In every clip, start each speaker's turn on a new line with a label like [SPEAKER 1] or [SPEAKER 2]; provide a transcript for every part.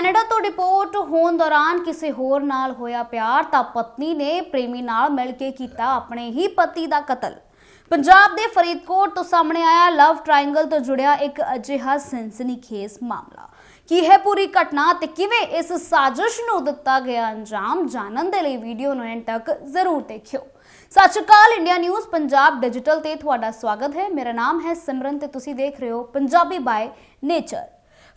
[SPEAKER 1] Canada ਤੋਂ report ਹੋਣ ਦੌਰਾਨ ਕਿਸੇ ਹੋਰ ਨਾਲ ਹੋਇਆ ਪਿਆਰ ਤਾਂ ਪਤਨੀ ਨੇ ਪ੍ਰੇਮੀ ਨਾਲ ਮਿਲ ਕੇ ਕੀਤਾ ਆਪਣੇ ਹੀ ਪਤੀ ਦਾ ਕਤਲ। ਪੰਜਾਬ ਦੇ ਫਰੀਦਕੋਟ ਤੋਂ ਸਾਹਮਣੇ ਆਇਆ ਲਵ ਟ੍ਰਾਇੰਗਲ ਤੋਂ ਜੁੜਿਆ ਇੱਕ ਅਜਿਹਾ ਸਨਸਨੀਖੇਜ਼ ਮਾਮਲਾ। ਕੀ ਹੈ ਪੂਰੀ ਘਟਨਾ ਤੇ ਕਿਵੇਂ ਇਸ ਸਾਜ਼ਿਸ਼ ਨੂੰ ਦਿੱਤਾ ਗਿਆ ਅੰਜਾਮ ਜਾਣਨ ਦੇ ਲਈ ਵੀਡੀਓ ਨੂੰ ਐਂਡ ਤੱਕ ਜ਼ਰੂਰ ਦੇਖਿਓ। ਸਤਿ ਸ਼੍ਰੀ ਅਕਾਲ, ਇੰਡੀਆ ਨਿਊਜ਼, ਪੰਜਾਬ ਡਿਜੀਟਲ ਤੇ ਤੁਹਾਡਾ ਸਵਾਗਤ ਹੈ। ਮੇਰਾ ਨਾਮ ਹੈ ਸਿਮਰਨ ਤੇ ਤੁਸੀਂ ਦੇਖ ਰਹੇ ਹੋ ਪੰਜਾਬੀ ਬਾਏ ਨੇਚਰ।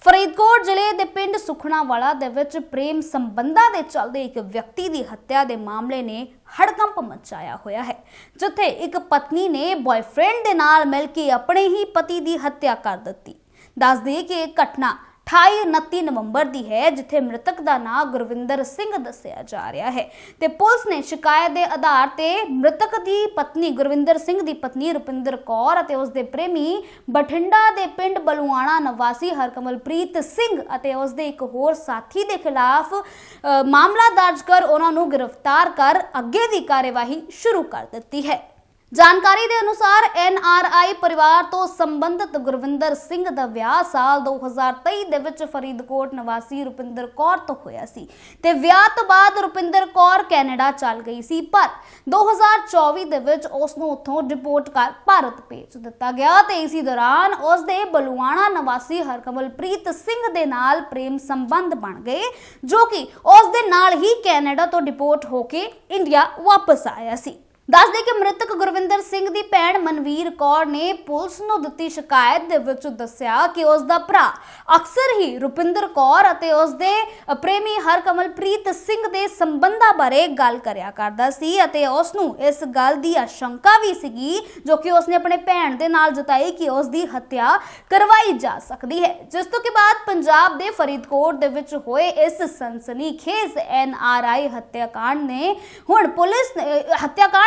[SPEAKER 1] ਫਰੀਦਕੋਟ ਜ਼ਿਲ੍ਹੇ ਦੇ ਪਿੰਡ ਸੁਖਣਾਵਾਲਾ ਦੇ ਵਿੱਚ ਪ੍ਰੇਮ ਸੰਬੰਧਾਂ ਦੇ ਚੱਲਦੇ ਇੱਕ ਵਿਅਕਤੀ ਦੀ ਹੱਤਿਆ ਦੇ ਮਾਮਲੇ ਨੇ ਹੜਕੰਪ ਮਚਾਇਆ ਹੋਇਆ ਹੈ, ਜਿੱਥੇ ਇੱਕ ਪਤਨੀ ਨੇ ਬॉयਫ੍ਰੈਂਡ ਦੇ ਨਾਲ ਮਿਲ ਕੇ ਆਪਣੇ ਹੀ ਪਤੀ ਦੀ ਹੱਤਿਆ ਕਰ ਦਿੱਤੀ। ਦੱਸ ਕਿ ਇਹ ਘਟਨਾ 28 29 ਨਵੰਬਰ ਦੀ ਹੈ, ਜਿੱਥੇ ਮ੍ਰਿਤਕ ਦਾ ਨਾਂ ਗੁਰਵਿੰਦਰ ਸਿੰਘ ਦੱਸਿਆ ਜਾ ਰਿਹਾ ਹੈ। ਤੇ ਪੁਲਿਸ ਨੇ ਸ਼ਿਕਾਇਤ ਦੇ ਆਧਾਰ ਤੇ ਮ੍ਰਿਤਕ ਦੀ ਪਤਨੀ ਗੁਰਵਿੰਦਰ ਸਿੰਘ ਦੀ ਪਤਨੀ ਰੁਪਿੰਦਰ ਕੌਰ ਅਤੇ ਉਸ ਦੇ ਪ੍ਰੇਮੀ ਬਠਿੰਡਾ ਦੇ ਪਿੰਡ ਬਲੂਆਣਾ ਨਿਵਾਸੀ ਹਰਕਮਲਪ੍ਰੀਤ ਸਿੰਘ ਅਤੇ ਉਸ ਦੇ ਇੱਕ ਹੋਰ ਸਾਥੀ ਦੇ ਖਿਲਾਫ ਮਾਮਲਾ ਦਰਜ ਕਰ ਉਹਨਾਂ ਨੂੰ ਗ੍ਰਿਫਤਾਰ ਕਰ ਅੱਗੇ ਦੀ ਕਾਰਵਾਈ ਸ਼ੁਰੂ ਕਰ ਦਿੱਤੀ ਹੈ। ਜਾਣਕਾਰੀ ਦੇ ਅਨੁਸਾਰ ਆਈ ਪਰਿਵਾਰ ਤੋਂ ਸੰਬੰਧਿਤ ਗੁਰਵਿੰਦਰ ਸਿੰਘ ਦਾ ਵਿਆਹ ਸਾਲ 2023 ਦੇ ਵਿੱਚ ਫਰੀਦਕੋਟ ਨਿਵਾਸੀ ਰੁਪਿੰਦਰ ਕੌਰ ਤੋਂ ਹੋਇਆ ਸੀ ਤੇ ਵਿਆਹ ਤੋਂ ਬਾਅਦ ਰੁਪਿੰਦਰ ਕੌਰ ਕੈਨੇਡਾ ਚੱਲ ਗਈ ਸੀ, ਪਰ 2024 ਦੇ ਵਿੱਚ ਉਸ ਨੂੰ ਉੱਥੋਂ ਡਿਪੋਰਟ ਕਰ ਭਾਰਤ ਭੇਜ ਦਿੱਤਾ ਗਿਆ ਤੇ ਇਸੇ ਦੌਰਾਨ ਉਸ ਦੇ ਬਲੂਆਣਾ ਨਿਵਾਸੀ ਹਰਕਮਲਪ੍ਰੀਤ ਸਿੰਘ ਦੇ ਨਾਲ ਪ੍ਰੇਮ ਸੰਬੰਧ ਬਣ ਗਏ, ਜੋ ਕਿ ਉਸ ਦੇ ਨਾਲ ਹੀ ਕੈਨੇਡਾ ਤੋਂ ਡਿਪੋਰਟ ਹੋ ਕੇ ਇੰਡੀਆ ਵਾਪਸ ਆਇਆ ਸੀ। ਦੱਸਦੇ ਕਿ ਮ੍ਰਿਤਕ ਗੁਰਵਿੰਦਰ ਸਿੰਘ ਦੀ ਭੈਣ ਮਨਵੀਰ ਕੌਰ ਨੇ ਪੁਲਿਸ ਨੂੰ ਦਿੱਤੀ ਸ਼ਿਕਾਇਤ ਦੇ ਵਿੱਚ ਦੱਸਿਆ ਕਿ ਉਸ ਦਾ ਭਰਾ ਅਕਸਰ ਹੀ ਰੁਪਿੰਦਰ ਕੌਰ ਅਤੇ ਉਸ ਦੇ ਪ੍ਰੇਮੀ ਹਰਕਮਲਪ੍ਰੀਤ ਸਿੰਘ ਦੇ ਸੰਬੰਧਾਂ ਬਾਰੇ ਗੱਲ ਕਰਿਆ ਕਰਦਾ ਸੀ ਅਤੇ ਉਸ ਨੂੰ ਇਸ ਗੱਲ ਦੀ ਆਸ਼ੰਕਾ ਵੀ ਸੀਗੀ, ਜੋ ਕਿ ਉਸ ਨੇ ਆਪਣੇ ਭੈਣ ਦੇ ਨਾਲ ਜਤਾਈ ਕਿ ਉਸ ਦੀ ਹੱਤਿਆ ਕਰਵਾਈ ਜਾ ਸਕਦੀ ਹੈ। ਜਿਸ ਤੋਂ ਕਿ ਬਾਅਦ ਪੰਜਾਬ ਦੇ ਫਰੀਦਕੋਟ ਦੇ ਵਿੱਚ ਹੋਏ ਇਸ ਸਨਸਨੀਖੇਜ਼ ਆਈ ਹੱਤਿਆਕਾਂਡ ਨੇ ਹੁਣ ਪੁਲਿਸ ਨੇ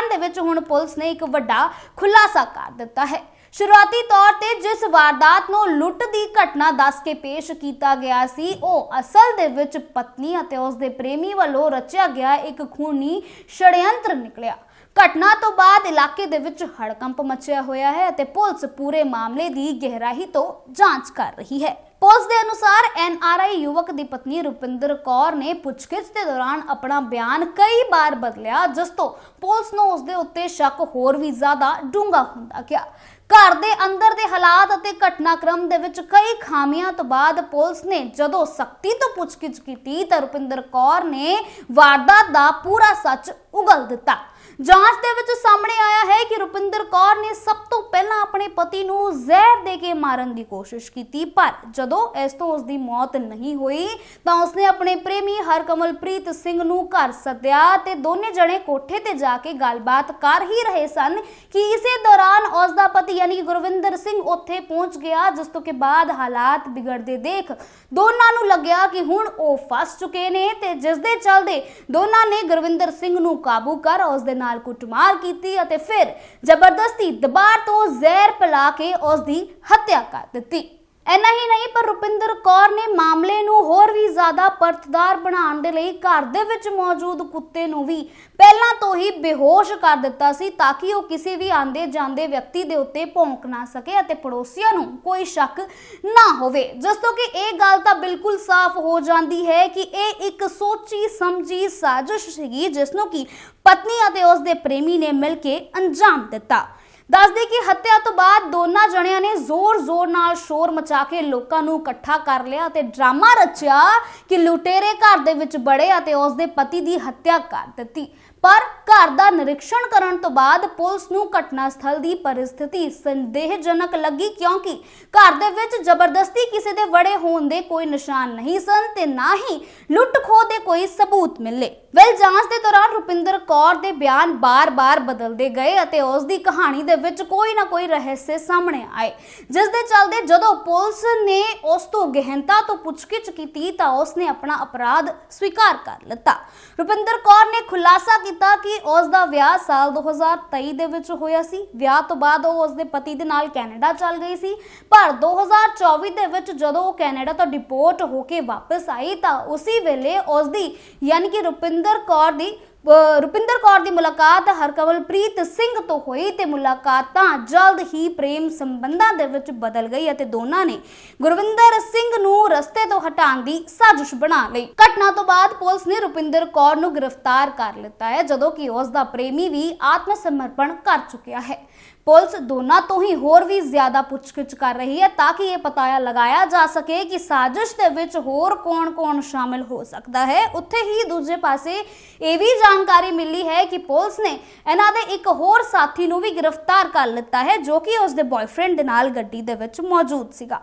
[SPEAKER 1] ਹੱਤਿਆਕਾਂਡ ਦੇ ਵਿੱਚ ਹੁਣ ਪੁਲਿਸ ਨੇ ਇੱਕ ਵੱਡਾ ਖੁਲਾਸਾ ਕਰ ਦਿੱਤਾ ਹੈ। ਸ਼ੁਰੂਆਤੀ ਤੌਰ ਤੇ ਜਿਸ ਵਾਰਦਾਤ ਨੂੰ ਲੁੱਟ ਦੀ ਘਟਨਾ ਦੱਸ ਕੇ ਪੇਸ਼ ਕੀਤਾ ਗਿਆ ਸੀ, ਉਹ ਅਸਲ ਦੇ ਵਿੱਚ ਪਤਨੀ ਅਤੇ ਉਸ ਦੇ ਪ੍ਰੇਮੀ ਵੱਲੋਂ ਰਚਿਆ ਗਿਆ ਇੱਕ ਖੂਨੀ ਛੜਯੰਤਰ ਨਿਕਲਿਆ। ਘਟਨਾ ਤੋਂ ਬਾਅਦ ਇਲਾਕੇ ਦੇ ਵਿੱਚ ਹੜਕੰਪ ਮਚਿਆ ਹੋਇਆ ਹੈ ਅਤੇ ਪੁਲਿਸ ਪੂਰੇ ਮਾਮਲੇ ਦੀ ਗਹਿਰਾਈ ਤੋਂ ਜਾਂਚ ਕਰ ਰਹੀ ਹੈ। ਪੁਲਿਸ ਦੇ ਅਨੁਸਾਰ ਐਨਆਰਆਈ ਯੁਵਕ ਦੀ ਪਤਨੀ ਰੁਪਿੰਦਰ ਕੌਰ ਨੇ ਪੁੱਛਗਿੱਛ ਦੇ ਦੌਰਾਨ ਆਪਣਾ ਬਿਆਨ ਕਈ ਵਾਰ ਬਦਲਿਆ, ਜਿਸ ਤੋਂ ਪੁਲਿਸ ਨੂੰ ਉਸ ਦੇ ਉੱਤੇ ਸ਼ੱਕ ਹੋਰ ਵੀ ਜ਼ਿਆਦਾ ਡੂੰਘਾ ਹੁੰਦਾ ਗਿਆ। ਘਰ ਦੇ ਅੰਦਰ ਦੇ ਹਾਲਾਤ ਅਤੇ ਘਟਨਾਕ੍ਰਮ ਦੇ ਵਿੱਚ ਕਈ ਖਾਮੀਆਂ ਤੋਂ ਬਾਅਦ ਪੁਲਿਸ ਨੇ ਜਦੋਂ ਸਖਤੀ ਤੋਂ ਪੁੱਛਗਿੱਛ ਕੀਤੀ ਤਾਂ ਰੁਪਿੰਦਰ ਕੌਰ ਨੇ ਵਾਰਦਾਤ ਦਾ ਪੂਰਾ ਸੱਚ ਉਗਲ ਦਿੱਤਾ। ਜਾਂਚ ਦੇ ਵਿੱਚ ਸਾਹਮਣੇ ਆਇਆ ਹੈ ਕਿ ਰੁਪਿੰਦਰ ਕੌਰ ਨੇ ਸਭ ਤੋਂ ਪਹਿਲਾਂ ਆਪਣੇ ਪਤੀ ਨੂੰ ਜ਼ਹਿਰ ਦੇ ਕੇ ਮਾਰਨ ਦੀ ਕੋਸ਼ਿਸ਼ ਕੀਤੀ, ਪਰ ਜਦੋਂ ਇਸ ਤੋਂ ਉਸ ਦੀ ਮੌਤ ਨਹੀਂ ਹੋਈ, ਤਾਂ ਉਸਨੇ ਆਪਣੇ ਪ੍ਰੇਮੀ ਹਰਕਮਲਪ੍ਰੀਤ ਸਿੰਘ ਨੂੰ ਘਰ ਸੱਦਿਆ ਤੇ ਦੋਨੇ ਜਣੇ ਕੋਠੇ ਤੇ ਜਾ ਕੇ ਗੱਲਬਾਤ ਕਰ ਹੀ ਰਹੇ ਸਨ ਕਿ ਇਸੇ ਦੌਰਾਨ ਉਸ ਦਾ ਪਤੀ ਯਾਨੀ ਕਿ ਗੁਰਵਿੰਦਰ ਸਿੰਘ ਉੱਥੇ ਪਹੁੰਚ ਗਿਆ, ਜਿਸ ਤੋਂ ਕਿ ਬਾਅਦ ਹਾਲਾਤ ਵਿਗੜਦੇ ਦੇਖ ਦੋਨਾਂ ਨੂੰ ਲੱਗਿਆ ਕਿ ਹੁਣ ਉਹ ਫਸ ਚੁੱਕੇ ਨੇ ਤੇ ਜਿਸ ਦੇ ਚੱਲਦੇ ਦੋਨਾਂ ਨੇ ਗੁਰਵਿੰਦਰ ਸਿੰਘ ਨੂੰ ਕਾਬੂ ਕਰ ਉਸ ਦੇ ਨਾਲ ਨਾਲ ਕੁੱਟਮਾਰ ਕੀਤੀ ਅਤੇ ਫਿਰ ਜ਼ਬਰਦਸਤੀ ਦਬਾਅ ਤੋਂ ਜ਼ਹਿਰ ਪਿਲਾ ਕੇ ਉਸ ਦੀ ਹੱਤਿਆ ਕਰ ਦਿੱਤੀ। ਐਨਾ ਹੀ ਨਹੀਂ, ਪਰ ਰੁਪਿੰਦਰ ਕੌਰ ਨੇ ਮਾਮਲੇ ਨੂੰ ਹੋਰ ਵੀ ਜ਼ਿਆਦਾ ਪਰਤਦਾਰ ਬਣਾਉਣ ਦੇ ਲਈ ਘਰ ਦੇ ਵਿੱਚ ਮੌਜੂਦ ਕੁੱਤੇ ਨੂੰ ਵੀ ਪਹਿਲਾਂ ਤੋਂ ਹੀ ਬੇਹੋਸ਼ ਕਰ ਦਿੱਤਾ ਸੀ ਤਾਂ ਕਿ ਉਹ ਕਿਸੇ ਵੀ ਆਂਦੇ ਜਾਂਦੇ ਵਿਅਕਤੀ ਦੇ ਉੱਤੇ ਭੌਂਕ ਨਾ ਸਕੇ ਅਤੇ ਪੜੋਸੀਆਂ ਨੂੰ ਕੋਈ ਸ਼ੱਕ ਨਾ ਹੋਵੇ। ਜਿਸ ਤੋਂ ਕਿ ਇਹ ਗੱਲ ਤਾਂ ਬਿਲਕੁਲ ਸਾਫ਼ ਹੋ ਜਾਂਦੀ ਹੈ ਕਿ ਇਹ ਇੱਕ ਸੋਚੀ ਸਮਝੀ ਸਾਜ਼ਿਸ਼ ਸੀਗੀ ਜਿਸ ਨੂੰ ਕਿ ਪਤਨੀ ਅਤੇ ਉਸ ਦੇ ਪ੍ਰੇਮੀ ਨੇ ਮਿਲ ਕੇ ਅੰਜਾਮ ਦਿੱਤਾ। ਦੱਸਦੇ ਕਿ ਹੱਤਿਆ ਤੋਂ ਬਾਅਦ ਦੋਨਾਂ ਜਣਿਆਂ ਨੇ ਜ਼ੋਰ-ਜ਼ੋਰ ਨਾਲ ਸ਼ੋਰ ਮਚਾ ਕੇ ਲੋਕਾਂ ਨੂੰ ਇਕੱਠਾ ਕਰ ਲਿਆ ਤੇ ਡਰਾਮਾ ਰਚਿਆ ਕਿ ਲੁਟੇਰੇ ਘਰ ਦੇ ਵਿੱਚ ਬੜੇ ਅਤੇ ਉਸ ਦੇ ਪਤੀ ਦੀ ਹੱਤਿਆ ਕਰ ਦਿੱਤੀ। ਪਰ ਘਰ ਦਾ ਨਿਰੀਖਣ ਕਰਨ ਤੋਂ ਬਾਅਦ ਪੁਲਿਸ ਨੂੰ ਘਟਨਾ ਸਥਲ ਦੀ ਪਰਿਸਥਿਤੀ ਸੰਦੇਹਜਨਕ ਲੱਗੀ ਕਿਉਂਕਿ ਘਰ ਦੇ ਵਿੱਚ ਜ਼ਬਰਦਸਤੀ ਕਿਸੇ ਦੇ ਵੜੇ ਹੋਣ ਦੇ ਕੋਈ ਨਿਸ਼ਾਨ ਨਹੀਂ ਸਨ ਤੇ ਨਾ ਹੀ ਲੁੱਟ ਖੋਹ ਦੇ ਕੋਈ ਸਬੂਤ ਮਿਲੇ। ਵੈਲ ਜਾਂਚ ਦੇ ਦੌਰਾਨ ਰੁਪਿੰਦਰ ਕੌਰ ਦੇ ਬਿਆਨ ਬਾਰ-ਬਾਰ ਬਦਲਦੇ ਗਏ ਅਤੇ ਉਸ ਦੀ ਕਹਾਣੀ ਦੇ ਵਿੱਚ ਕੋਈ ਨਾ ਕੋਈ ਰਹੱਸ ਸਾਹਮਣੇ ਆਏ। ਜਿਸ ਦੇ ਚੱਲਦੇ ਜਦੋਂ ਪੁਲਿਸ ਨੇ ਉਸ ਤੋਂ ਗਹਿਨਤਾ ਤੋਂ ਪੁੱਛਗਿੱਛ ਕੀਤੀ ਤਾਂ ਉਸ ਨੇ ਆਪਣਾ ਅਪਰਾਧ ਸਵੀਕਾਰ ਕਰ ਲਿੱਤਾ। ਰੁਪਿੰਦਰ ਕੌਰ ਨੇ ਖੁਲਾਸਾ ਕੀਤਾ ਕੀਤਾ ਕਿ ਉਸ ਦਾ ਵਿਆਹ ਸਾਲ 2023 ਦੇ ਵਿੱਚ ਹੋਇਆ ਸੀ। ਵਿਆਹ ਤੋਂ ਬਾਅਦ ਉਹ ਉਸ ਦੇ ਪਤੀ ਦੇ ਨਾਲ ਕੈਨੇਡਾ ਚਲ ਗਈ ਸੀ। ਪਰ 2024 ਦੇ ਵਿੱਚ ਜਦੋਂ ਉਹ ਕੈਨੇਡਾ ਤੋਂ ਡਿਪੋਰਟ ਹੋ ਕੇ ਵਾਪਸ ਆਈ ਤਾਂ ਉਸੇ ਵੇਲੇ ਉਸ ਦੀ, ਯਾਨੀ ਕਿ ਰੁਪਿੰਦਰ ਕੌਰ ਦੀ ਰੁਪਿੰਦਰ ਕੌਰ ਦੀ ਮੁਲਾਕਾਤ ਹਰਕਮਲਪ੍ਰੀਤ ਸਿੰਘ ਤੋਂ ਹੋਈ ਤੇ ਮੁਲਾਕਾਤਾਂ ਜਲਦ ਹੀ ਪ੍ਰੇਮ ਸੰਬੰਧਾਂ ਦੇ ਵਿੱਚ ਬਦਲ ਗਈ ਅਤੇ ਦੋਨਾਂ ਨੇ ਗੁਰਵਿੰਦਰ ਸਿੰਘ ਨੂੰ ਰਸਤੇ ਤੋਂ ਹਟਾਉਣ ਦੀ ਸਾਜ਼ਿਸ਼ ਬਣਾ ਲਈ। ਘਟਨਾ ਤੋਂ ਬਾਅਦ ਪੁਲਿਸ ਨੇ ਰੁਪਿੰਦਰ ਕੌਰ ਨੂੰ ਗ੍ਰਿਫਤਾਰ ਕਰ ਲਿੱਤਾ ਹੈ, ਜਦੋਂ ਕਿ ਉਸ ਦਾ ਪ੍ਰੇਮੀ ਵੀ ਆਤਮ ਸਮਰਪਣ ਕਰ ਚੁੱਕਿਆ ਹੈ। ਪੁਲਿਸ ਦੋਨਾਂ ਤੋਂ ਹੀ ਹੋਰ ਵੀ ਜ਼ਿਆਦਾ ਪੁੱਛਗਿੱਛ ਕਰ ਰਹੀ ਹੈ ਤਾਂ ਕਿ ਇਹ ਪਤਾ ਲਗਾਇਆ ਜਾ ਸਕੇ ਕਿ ਸਾਜ਼ਿਸ਼ ਦੇ ਵਿੱਚ ਹੋਰ ਕੌਣ-ਕੌਣ ਸ਼ਾਮਿਲ ਹੋ ਸਕਦਾ ਹੈ। ਉੱਥੇ ਹੀ ਦੂਜੇ ਪਾਸੇ ਇਹ ਵੀ ਜਾਣਕਾਰੀ ਮਿਲੀ ਹੈ ਕਿ ਪੁਲਿਸ ਨੇ ਇਹਨਾਂ ਦੇ ਇੱਕ ਹੋਰ ਸਾਥੀ ਨੂੰ ਵੀ ਗ੍ਰਿਫਤਾਰ ਕਰ ਲਿੱਤਾ ਹੈ, ਜੋ ਕਿ ਉਸ ਦੇ ਬॉयਫ੍ਰੈਂਡ ਦੇ ਨਾਲ ਗੱਡੀ ਦੇ ਵਿੱਚ ਮੌਜੂਦ ਸੀਗਾ।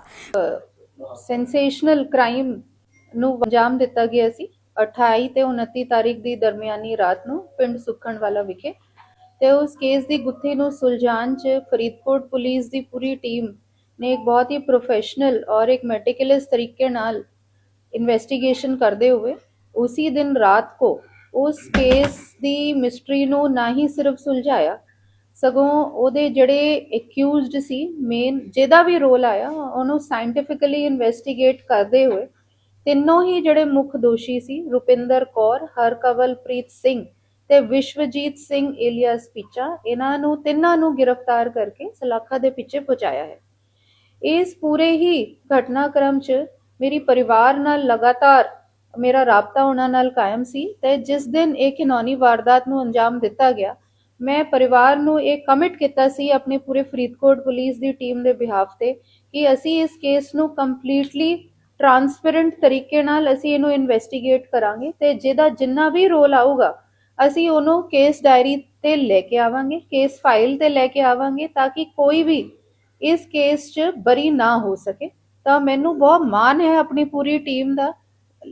[SPEAKER 2] ਸੈਂਸੇਸ਼ਨਲ ਕ੍ਰਾਈਮ ਨੂੰ ਅੰਜਾਮ ਦਿੱਤਾ ਗਿਆ ਸੀ। 28 ਤੇ 29 ਤਾਰੀਖ ਦੀ ਦਰਮਿਆਨੀ ਰਾਤ ਨੂੰ ਪਿੰਡ ਸੁਖਣ ਵਾਲਾ ਵਿਖੇ ਤੇ ਉਸ ਕੇਸ ਦੀ ਗੁੱਥੀ ਨੂੰ ਸੁਲਝਾਉਣ 'ਚ ਫਰੀਦਕੋਟ ਪੁਲਿਸ ਦੀ ਪੂਰੀ ਟੀਮ ਨੇ ਇੱਕ ਬਹੁਤ ਹੀ ਪ੍ਰੋਫੈਸ਼ਨਲ ਔਰ ਇੱਕ ਮੈਟੀਕੂਲਸ ਤਰੀਕੇ ਨਾਲ ਇਨਵੈਸਟੀਗੇਸ਼ਨ ਕਰਦੇ ਹੋਏ ਉਸੇ ਦਿਨ ਰਾਤ ਕੋ ਉਸ ਕੇਸ ਦੀ ਮਿਸਟਰੀ ਨੂੰ ਨਾ ਹੀ ਸਿਰਫ ਸੁਲਝਾਇਆ, ਸਗੋਂ ਉਹਦੇ ਜਿਹੜੇ ਐਕਿਊਜ਼ਡ ਸੀ ਮੇਨ ਜਿਹਦਾ ਵੀ ਰੋਲ ਆਇਆ, ਉਹਨੂੰ ਸਾਇੰਟੀਫਿਕਲੀ ਇਨਵੈਸਟੀਗੇਟ ਕਰਦੇ ਹੋਏ ਤਿੰਨੋਂ ਹੀ ਜਿਹੜੇ ਮੁੱਖ ਦੋਸ਼ੀ ਸੀ ਰੁਪਿੰਦਰ ਕੌਰ, ਹਰਕਵਲਪ੍ਰੀਤ ਸਿੰਘ ਤੇ ਵਿਸ਼ਵਜੀਤ ਸਿੰਘ ਏਲੀਅਸ ਪਿੱਚਾ ਇਹਨਾਂ ਨੂੰ ਤਿੰਨਾਂ ਨੂੰ ਗ੍ਰਿਫਤਾਰ ਕਰਕੇ ਸਲਾਖਾ ਦੇ ਪਿੱਛੇ ਪਹੁੰਚਾਇਆ ਹੈ। ਇਸ ਪੂਰੇ ਹੀ ਘਟਨਾਕ੍ਰਮ 'ਚ ਮੇਰੀ ਪਰਿਵਾਰ ਨਾਲ ਲਗਾਤਾਰ ਮੇਰਾ ਰਾਬਤਾ ਉਹਨਾਂ ਨਾਲ ਕਾਇਮ ਸੀ ਤੇ ਜਿਸ ਦਿਨ ਇਹ ਘਿਨੌਨੀ ਵਾਰਦਾਤ ਨੂੰ ਅੰਜਾਮ ਦਿੱਤਾ ਗਿਆ, ਮੈਂ ਪਰਿਵਾਰ ਨੂੰ ਇਹ ਕਮਿਟ ਕੀਤਾ ਸੀ ਆਪਣੇ ਪੂਰੇ ਫਰੀਦਕੋਟ ਪੁਲਿਸ ਦੀ ਟੀਮ ਦੇ ਬਿਹਾਫ ਤੇ ਕਿ ਅਸੀਂ ਇਸ ਕੇਸ ਨੂੰ ਕੰਪਲੀਟਲੀ ਟਰਾਂਸਪੇਰੈਂਟ ਤਰੀਕੇ ਨਾਲ ਅਸੀਂ ਇਹਨੂੰ ਇਨਵੈਸਟੀਗੇਟ ਕਰਾਂਗੇ ਤੇ ਜਿਹਦਾ ਜਿੰਨਾ ਵੀ ਰੋਲ ਆਊਗਾ ਅਸੀਂ ਉਹਨੂੰ ਕੇਸ ਡਾਇਰੀ ਤੇ ਲੈ ਕੇ ਆਵਾਂਗੇ ਕੇਸ ਫਾਈਲ ਤੇ ਲੈ ਕੇ ਆਵਾਂਗੇ ਤਾਂ ਕਿ ਕੋਈ ਵੀ ਇਸ ਕੇਸ 'ਚ ਬਰੀ ਨਾ ਹੋ ਸਕੇ। ਤਾਂ ਮੈਨੂੰ ਬਹੁਤ ਮਾਣ ਹੈ ਆਪਣੀ ਪੂਰੀ ਟੀਮ ਦਾ,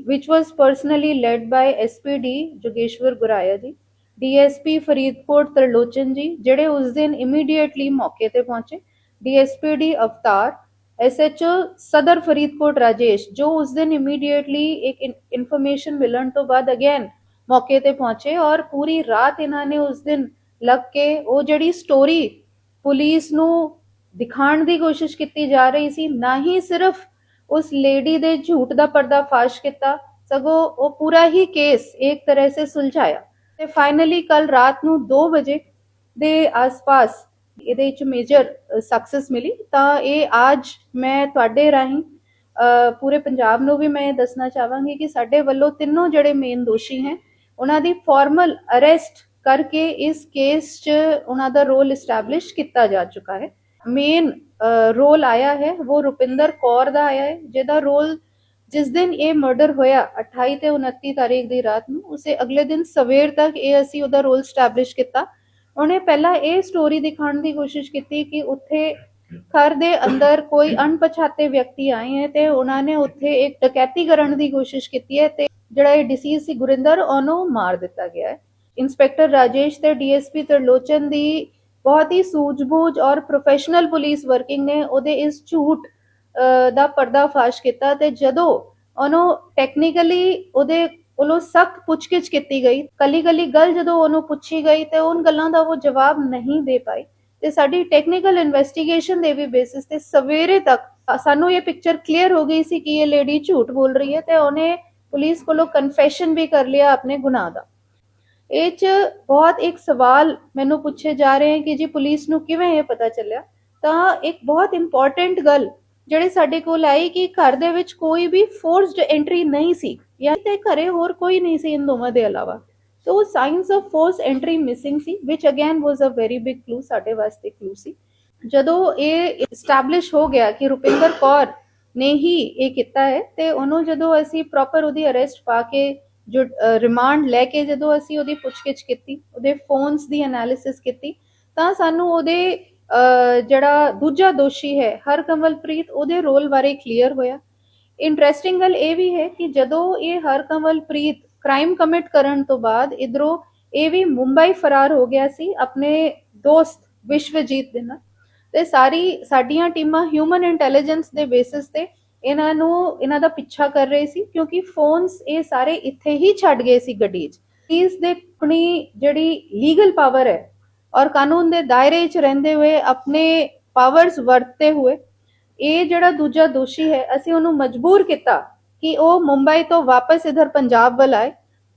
[SPEAKER 2] which was personally led by SPD Jogeshwar Guraya ji DSP Faridkot Tarlochan ਜੀ, ਜਿਹੜੇ ਉਸ ਦਿਨ ਇਮੀਡੀਏਟਲੀ ਮੌਕੇ ਤੇ ਪਹੁੰਚੇ। DSPD ਅਵਤਾਰ SHO ਸਦਰ ਫਰੀਦਕੋਟ ਰਾਜੇਸ਼, ਜੋ ਉਸ ਦਿਨ ਇਮੀਡੀਏਟਲੀ ਇੱਕ ਇਨਫੋਰਮੇਸ਼ਨ ਮਿਲਣ ਤੋਂ ਬਾਅਦ ਅਗੇਨ ਮੌਕੇ ਤੇ ਪਹੁੰਚੇ ਔਰ ਪੂਰੀ ਰਾਤ ਇਹਨਾਂ ਨੇ ਉਸ ਦਿਨ ਲੱਗ ਕੇ ਉਹ ਜਿਹੜੀ ਸਟੋਰੀ ਪੁਲਿਸ ਨੂੰ ਦਿਖਾਉਣ ਦੀ ਕੋਸ਼ਿਸ਼ ਕੀਤੀ ਜਾ ਰਹੀ ਸੀ ਨਾ ਹੀ ਸਿਰਫ ਉਸ ਲੇਡੀ ਦੇ ਝੂਠ ਦਾ ਪਰਦਾਫਾਸ਼ ਕੀਤਾ ਸਗੋਂ ਉਹ ਪੂਰਾ ਹੀ ਕੇਸ ਇੱਕ ਤਰ੍ਹਾਂ ਸੇ ਸੁਲਝਾਇਆ ਤੇ ਫਾਈਨਲੀ ਕੱਲ ਰਾਤ ਨੂੰ 2 ਵਜੇ ਦੇ ਆਸ-ਪਾਸ ਇਹਦੇ ਵਿੱਚ ਮੇਜਰ ਸਕਸੈਸ ਮਿਲੀ ਤਾਂ ਇਹ ਅੱਜ ਮੈਂ ਤੁਹਾਡੇ ਰਾਹੀਂ ਅ, ਪੂਰੇ ਪੰਜਾਬ ਨੂੰ ਵੀ ਮੈਂ ਇਹ ਦੱਸਣਾ ਚਾਹਾਂਗੀ ਕਿ ਸਾਡੇ ਵੱਲੋਂ ਤਿੰਨੋਂ ਜਿਹੜੇ ਮੇਨ ਦੋਸ਼ੀ ਹੈ ਉਹਨਾਂ ਦੀ ਫਾਰਮਲ ਅਰੈਸਟ ਕਰਕੇ ਇਸ ਕੇਸ 'ਚ ਉਹਨਾਂ ਦਾ ਰੋਲ ਐਸਟੈਬਲਿਸ਼ ਕੀਤਾ ਜਾ ਚੁੱਕਾ ਹੈ। ਮੇਨ ਰੋਲ ਆਇਆ ਹੈ, ਉਹ ਰੁਪਿੰਦਰ ਕੌਰ ਦਾ ਆਇਆ ਹੈ, ਜਿਹਦਾ ਰੋਲ ਜਿਸ ਦਿਨ ਇਹ ਮਰਡਰ ਹੋਇਆ 28 ਤੇ 29 ਤਾਰੀਖ ਦੀ ਰਾਤ ਨੂੰ, ਉਸੇ ਅਗਲੇ ਦਿਨ ਸਵੇਰ ਤੱਕ ਇਹ ਅਸੀਂ ਉਹਦਾ ਰੋਲ ਸਟੈਬਲਿਸ਼ ਕੀਤਾ। ਉਹਨੇ ਪਹਿਲਾਂ ਇਹ ਸਟੋਰੀ ਦਿਖਾਉਣ ਦੀ ਕੋਸ਼ਿਸ਼ ਕੀਤੀ ਕਿ ਉੱਥੇ ਘਰ ਦੇ ਅੰਦਰ ਕੋਈ ਅਣਪਛਾਤੇ ਵਿਅਕਤੀ ਆਏ ਹੈ ਤੇ ਉਹਨਾਂ ਨੇ ਉੱਥੇ ਇੱਕ ਡਕੈਤੀ ਕਰਨ ਦੀ ਕੋਸ਼ਿਸ਼ ਕੀਤੀ ਹੈ ਤੇ ਜਿਹੜਾ ਇਹ ਡਿਸੀਜ਼ ਸੀ ਗੁਰਿੰਦਰ, ਉਹਨੂੰ ਮਾਰ ਦਿੱਤਾ ਗਿਆ ਹੈ। ਇੰਸਪੈਕਟਰ ਰਾਜੇਸ਼ ਤੇ ਡੀਐਸਪੀ ਤਰਲੋਚਨ ਦੀ ਬਹੁਤ ਹੀ ਸੂਝ-ਬੂਝ ਔਰ ਪ੍ਰੋਫੈਸ਼ਨਲ ਪੁਲਿਸ ਵਰਕਿੰਗ ਨੇ ਉਹਦੇ ਇਸ ਝੂਠ ਦਾ ਪਰਦਾਫਾਸ਼ ਕੀਤਾ ਤੇ ਜਦੋਂ ਉਹਨੂੰ ਟੈਕਨੀਕਲੀ ਉਹਦੇ ਕੋਲੋਂ ਸਖਤ ਪੁੱਛਗਿੱਛ ਕੀਤੀ ਗਈ ਕੱਲੀ ਕੱਲੀ ਗੱਲ ਜਦੋਂ ਉਹਨੂੰ ਪੁੱਛੀ ਗਈ ਤੇ ਉਹਨਾਂ ਗੱਲਾਂ ਦਾ ਉਹ ਜਵਾਬ ਨਹੀਂ ਦੇ ਪਾਈ। ਤੇ ਸਾਡੀ ਟੈਕਨੀਕਲ ਇਨਵੈਸਟੀਗੇਸ਼ਨ ਦੇ ਵੀ ਬੇਸਿਸ ਤੇ ਸਵੇਰੇ ਤੱਕ ਸਾਨੂੰ ਇਹ ਪਿਕਚਰ ਕਲੀਅਰ ਹੋ ਗਈ ਸੀ ਕਿ ਇਹ ਲੇਡੀ ਝੂਠ ਬੋਲ ਰਹੀ ਹੈ ਤੇ ਉਹਨੇ ਪੁਲਿਸ ਕੋਲੋਂ ਕਨਫੈਸ਼ਨ ਵੀ ਕਰ ਲਿਆ ਆਪਣੇ ਗੁਨਾਹ ਦਾ। ਇਹ ਚ ਬਹੁਤ ਇੱਕ ਸਵਾਲ ਮੈਨੂੰ ਪੁੱਛੇ ਜਾ ਰਹੇ ਹਨ ਕਿ ਜੀ ਪੁਲਿਸ ਨੂੰ ਕਿਵੇਂ ਇਹ ਪਤਾ ਚੱਲਿਆ? ਤਾਂ ਇੱਕ ਬਹੁਤ ਇੰਪੋਰਟੈਂਟ ਗੱਲ ਜਿਹੜੇ ਸਾਡੇ ਕੋਲ ਆਈ ਕਿ ਘਰ ਦੇ ਵਿੱਚ ਕੋਈ ਵੀ ਫੋਰਸਡ ਐਂਟਰੀ ਨਹੀਂ ਸੀ ਜਾਂ ਤੇ ਘਰੇ ਹੋਰ ਕੋਈ ਨਹੀਂ ਸੀ ਇਨ ਦੋਵਾਂ ਦੇ ਇਲਾਵਾ। So signs of forced entry missing C which again was a very big clue ਸਾਡੇ ਵਾਸਤੇ ਕਲੂ ਸੀ। ਜਦੋਂ ਇਹ ਐਸਟੈਬਲਿਸ਼ ਹੋ ਗਿਆ ਕਿ ਰੁਪਿੰਦਰ ਕੌਰ ਨੇ ਹੀ ਇਹ ਕੀਤਾ ਹੈ ਤੇ ਉਹਨੂੰ ਜਦੋਂ ਅਸੀਂ ਪ੍ਰੋਪਰ ਉਹਦੀ ਅਰੈਸਟ ਪਾ ਕੇ ਜੋ ਰਿਮਾਂਡ ਲੈ ਕੇ ਜਦੋਂ ਅਸੀਂ ਉਹਦੀ ਪੁੱਛਗਿੱਛ ਕੀਤੀ, ਉਹਦੇ ਫੋਨਸ ਦੀ ਐਨਾਲਿਸਿਸ ਕੀਤੀ, ਤਾਂ ਸਾਨੂੰ ਉਹਦੇ ਜਿਹੜਾ ਦੂਜਾ ਦੋਸ਼ੀ ਹੈ, ਹਰਕਮਲਪ੍ਰੀਤ, ਉਹਦੇ ਰੋਲ ਬਾਰੇ ਕਲੀਅਰ ਹੋਇਆ। ਇੰਟਰਸਟਿੰਗ ਗੱਲ ਇਹ ਵੀ ਹੈ ਕਿ ਜਦੋਂ ਇਹ ਹਰਕਮਲਪ੍ਰੀਤ ਕ੍ਰਾਈਮ ਕਮਿਟ ਕਰਨ ਤੋਂ ਬਾਅਦ ਇਧਰੋਂ ਇਹ ਵੀ ਮੁੰਬਈ ਫਰਾਰ ਹੋ ਗਿਆ ਸੀ, ਆਪਣੇ ਦੋਸਤ ਵਿਸ਼ਵਜੀਤ ਦੇ ਨਾਲ। ਤੇ ਸਾਰੀ, ਸਾਡੀਆਂ ਟੀਮਾਂ ਹਿਊਮਨ ਇੰਟੈਲੀਜੈਂਸ ਦੇ ਬੇਸਿਸ ਤੇ ਇਹਨਾਂ ਨੂੰ, ਇਹਨਾਂ ਦਾ ਪਿੱਛਾ ਕਰ ਰਹੇ ਸੀ, ਕਿਉਂਕਿ ਫੋਨਸ ਇਹ ਸਾਰੇ ਇੱਥੇ ਹੀ ਛੱਡ ਗਏ ਸੀ ਗੱਡੀ 'ਚ। ਇਸ ਦੇ ਆਪਣੀ ਜਿਹੜੀ ਲੀਗਲ ਪਾਵਰ ਹੈ ਔਰ ਕਾਨੂੰਨ ਦੇ ਦਾਇਰੇ 'ਚ ਰਹਿੰਦੇ ਹੋਏ ਆਪਣੇ ਪਾਵਰਸ ਵਰਤਦੇ ਹੋਏ ਇਹ ਜਿਹੜਾ ਦੂਜਾ ਦੋਸ਼ੀ ਹੈ, ਅਸੀਂ ਉਹਨੂੰ ਮਜਬੂਰ ਕੀਤਾ ਕਿ ਉਹ ਮੁੰਬਈ ਤੋਂ ਵਾਪਸ ਇਧਰ ਪੰਜਾਬ ਵੱਲ ਆਏ।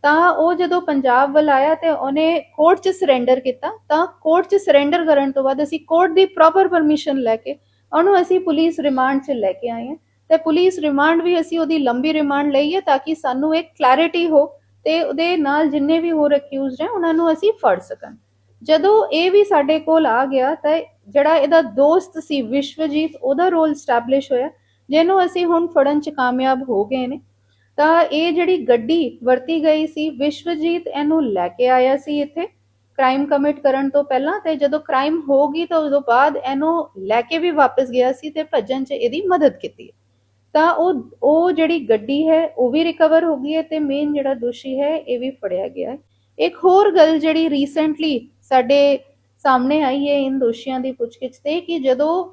[SPEAKER 2] ਤਾਂ ਉਹ ਜਦੋਂ ਪੰਜਾਬ ਵੱਲ ਆਇਆ ਤੇ ਉਹਨੇ ਕੋਰਟ 'ਚ ਸਰੈਂਡਰ ਕੀਤਾ, ਤਾਂ ਕੋਰਟ 'ਚ ਸਰੈਂਡਰ ਕਰਨ ਤੋਂ ਬਾਅਦ ਅਸੀਂ ਕੋਰਟ ਦੀ ਪ੍ਰੋਪਰ ਪਰਮਿਸ਼ਨ ਲੈ ਕੇ ਉਹਨੂੰ ਅਸੀਂ ਪੁਲਿਸ ਰਿਮਾਂਡ 'ਚ ਲੈ ਕੇ ਆਏ ਹਾਂ। ਤੇ ਪੁਲਿਸ ਰਿਮਾਂਡ ਵੀ ਅਸੀਂ ਉਹਦੀ ਲੰਬੀ ਰਿਮਾਂਡ ਲਈ ਹੈ ਤਾਂ ਕਿ ਸਾਨੂੰ ਇੱਕ ਕਲੈਰਿਟੀ ਹੋ ਤੇ ਉਹਦੇ ਨਾਲ ਜਿੰਨੇ ਵੀ ਹੋਰ ਅਕਿਊਜ਼ਡ ਹੈ ਉਹਨਾਂ ਨੂੰ ਅਸੀਂ ਫੜ ਸਕਣ। ਜਦੋਂ ਇਹ ਵੀ ਸਾਡੇ ਕੋਲ ਆ ਗਿਆ ਤਾਂ ਜਿਹੜਾ ਇਹਦਾ ਦੋਸਤ ਸੀ ਵਿਸ਼ਵਜੀਤ, ਉਹਦਾ ਰੋਲ ਸਟੈਬਲਿਸ਼ ਹੋਇਆ, ਜਿਹਨੂੰ ਅਸੀਂ ਹੁਣ ਫੜਨ 'ਚ ਕਾਮਯਾਬ ਹੋ ਗਏ ਨੇ। ਤਾਂ ਇਹ ਜਿਹੜੀ ਗੱਡੀ ਵਰਤੀ ਗਈ ਸੀ, ਵਿਸ਼ਵਜੀਤ ਇਹਨੂੰ ਲੈ ਕੇ ਆਇਆ ਸੀ ਇੱਥੇ। ਕ੍ਰਾਈਮ ਕਮਿਟ ਕਰਨ ਤੋਂ ਪਹਿਲਾਂ ਤੇ ਜਦੋਂ ਕ੍ਰਾਈਮ ਹੋ ਗਈ ਤਾਂ ਉਦੋਂ ਬਾਅਦ ਇਹਨੂੰ ਲੈ ਕੇ ਵੀ ਵਾਪਸ ਗਿਆ ਸੀ ਤੇ ਭੱਜਣ 'ਚ ਇਹਦੀ ਮਦਦ ਕੀਤੀ। ਤਾਂ ਉਹ ਉਹ ਜਿਹੜੀ ਗੱਡੀ ਹੈ, ਉਹ ਵੀ ਰਿਕਵਰ ਹੋ ਗਈ ਹੈ ਤੇ ਮੇਨ ਜਿਹੜਾ ਦੋਸ਼ੀ ਹੈ, ਇਹ ਵੀ ਫੜਿਆ ਗਿਆ ਹੈ। ਇੱਕ ਹੋਰ ਗੱਲ ਜਿਹੜੀ ਰੀਸੈਂਟਲੀ ਸਾਡੇ ਸਾਹਮਣੇ ਆਈ ਹੈ ਇਨ ਦੋਸ਼ੀਆਂ ਦੀ ਪੁੱਛਗਿੱਛ ਤੇ, ਕਿ ਜਦੋਂ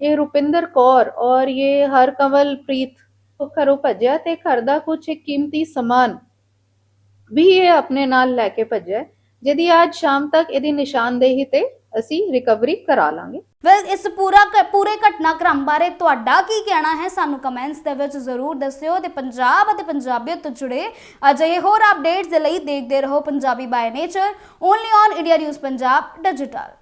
[SPEAKER 2] ਇਹ ਰੁਪਿੰਦਰ ਕੌਰ ਔਰ ਇਹ ਹਰਕਮਲ ਪ੍ਰੀਤ ਉਹ ਘਰੋਂ ਭੱਜਿਆ ਤੇ ਘਰ ਦਾ ਕੁਝ ਕੀਮਤੀ ਸਮਾਨ ਵੀ ਇਹ ਆਪਣੇ ਨਾਲ ਲੈ ਕੇ ਭੱਜਿਆ ਜਿਹਦੀ ਅੱਜ ਸ਼ਾਮ ਤੱਕ ਇਹਦੀ ਨਿਸ਼ਾਨਦੇਹੀ ਤੇ ਅਸੀਂ ਰਿਕਵਰੀ ਕਰਾ ਲਾਂਗੇ।
[SPEAKER 1] ਵੈਲ ਇਸ ਪੂਰਾ ਪੂਰੇ ਘਟਨਾਕ੍ਰਮ ਬਾਰੇ ਤੁਹਾਡਾ ਕੀ ਕਹਿਣਾ ਹੈ, ਸਾਨੂੰ ਕਮੈਂਟਸ ਦੇ ਵਿੱਚ ਜ਼ਰੂਰ ਦੱਸਿਓ ਤੇ ਪੰਜਾਬ ਅਤੇ ਪੰਜਾਬੀਅਤ ਤੋਂ ਜੁੜੇ ਅਜਿਹੇ ਹੋਰ ਅਪਡੇਟਸ ਦੇ ਲਈ ਦੇਖਦੇ ਰਹੋ Punjabi by nature only on India news Punjab digital